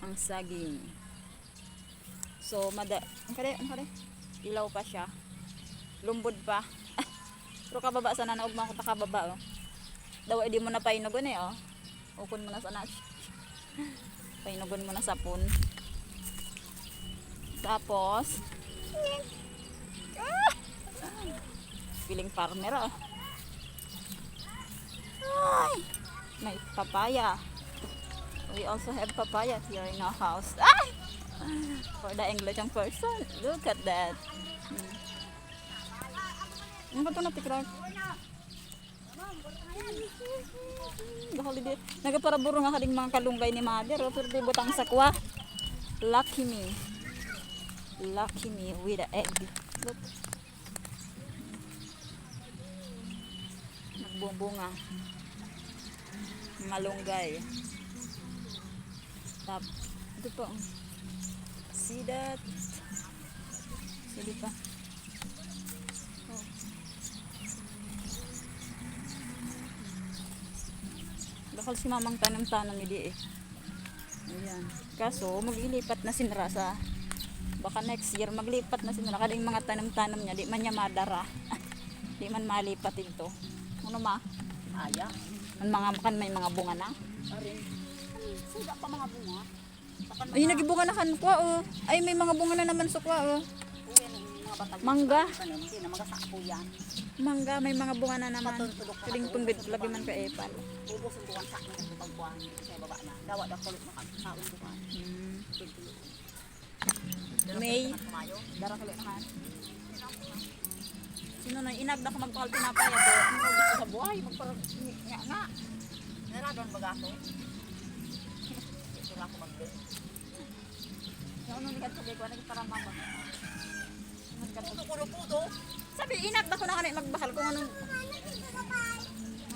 ang saging. So, mada... Ang kare, ang kare? Ilaw pa siya. Lumbod pa. Pero kababa sana na ugma ko ta kababa oh. Daw di mo na painugon eh oh. Ukon mo na sana. painugon mo na sa pun. Tapos! Feeling farmer oh. Ay! May papaya. We also have papaya here in our house. Ay! For the English person. Look at that. Hmm. Ano ba ito natikrak? Holiday. Nagaparaburo nga kading mga kalunggay ni mother. Pero di butang sakwa. Lucky me. Lucky me with the egg. Look. Nagbubunga. Malunggay. Tap. Ito po. oh. See that? Sige pa. Oh. Bakal si mamang tanam-tanam hindi eh. Ayan. Kaso, maglilipat na sinra sa baka next year maglipat na sinra kading mga tanam-tanam niya di man niya madara di man malipat ito ano ma Aya. ang mga kan may mga bunga na Arin. Sida pa mga bunga. Ay nagibunga na kan kwa oh ay may mga bunga na naman sa kwa oh ang batag. Mangga. Ano, mangga may mga bunga na naman Patulog ka kading tunggid lagi man ka epal ang buwan. hmm. May sino na inag na ko magpakal pinapaya do ano ba gusto sa buhay magpara nga nga Naradon baga ako. Na ako mag-bin. yung ano ni kadto kay ko nagpara mama. Puto, puto, puto. sabi inag na ko na kanay magbakal kung anong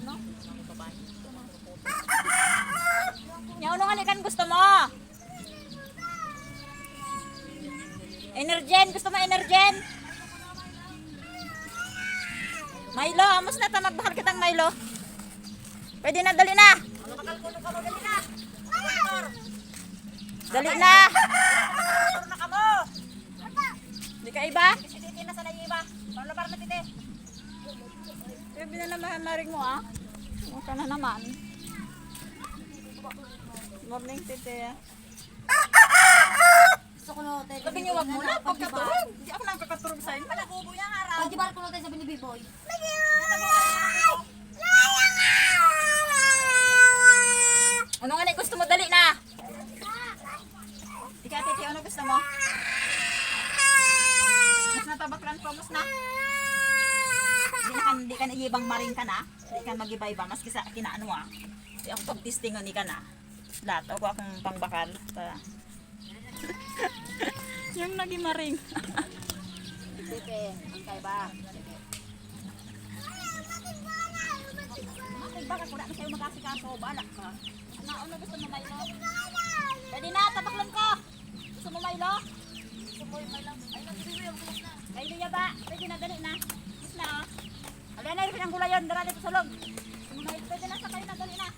ano Ano ba? Nya ano nga kan gusto mo? Energen, gusto mo energen? Milo, amos na ta magbahal kitang Milo. Pwede na dali na. Ano makalkulo ka mo dali na? Dali na. Ano na ka mo? Di ka iba? Si Titi na sa. Paano para na Titi? Pwede na naman maring mo ah. Huwag ka na naman. Morning, tete. Gusto ko no, tayo. Sabi niyo wag mo na pagkaturog. Hindi ako nang kakaturog sa inyo. Palagubo yung araw. Pagdibar ko no tayo sabi ni B-Boy. Ano nga na gusto mo? Dali na. Ikaw, tete, ano gusto mo? Mas natabaklan po, mas na. Hindi na ka, hindi ka na ibang maring ka na. Hindi ka mag-iba-iba. Mas kisa kinaano ah. Hindi ako pag-testing ni ka na. Lahat ako akong pangbakal. Pa. Yung naging maring. Titi, ang kay ba? Baka kung na sa'yo makasikaso, balak ka. Ano, ano gusto mo, Milo? Pwede na, tabaklan ko. Gusto mo, Milo? Gusto mo, Milo? Ay, nagsibibo yung bulas na. Ay, di ba? Pwede na, dali na. Gusto na, oh. Alay na, rin ang gulay yun. Dara dito sa mo, Milo? Pwede na, sakay na, dali na.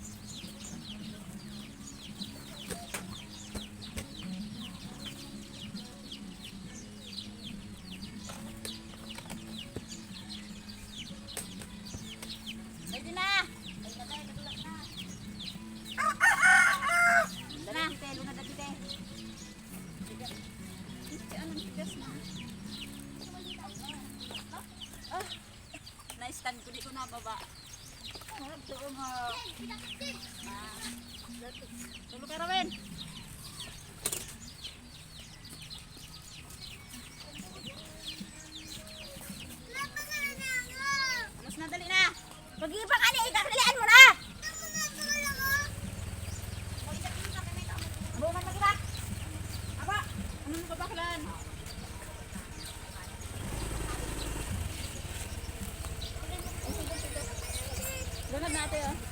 Pwede na. Ay, natay, nagulat na. Dali, Titi, luna na. Anong tigas na? Ah, Harap doon. Ah, Tulog ka rin. 对呀。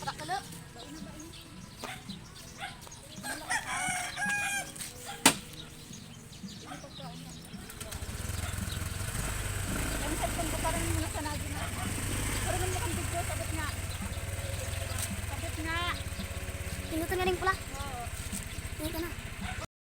Pagkakalo. Pagkakalo.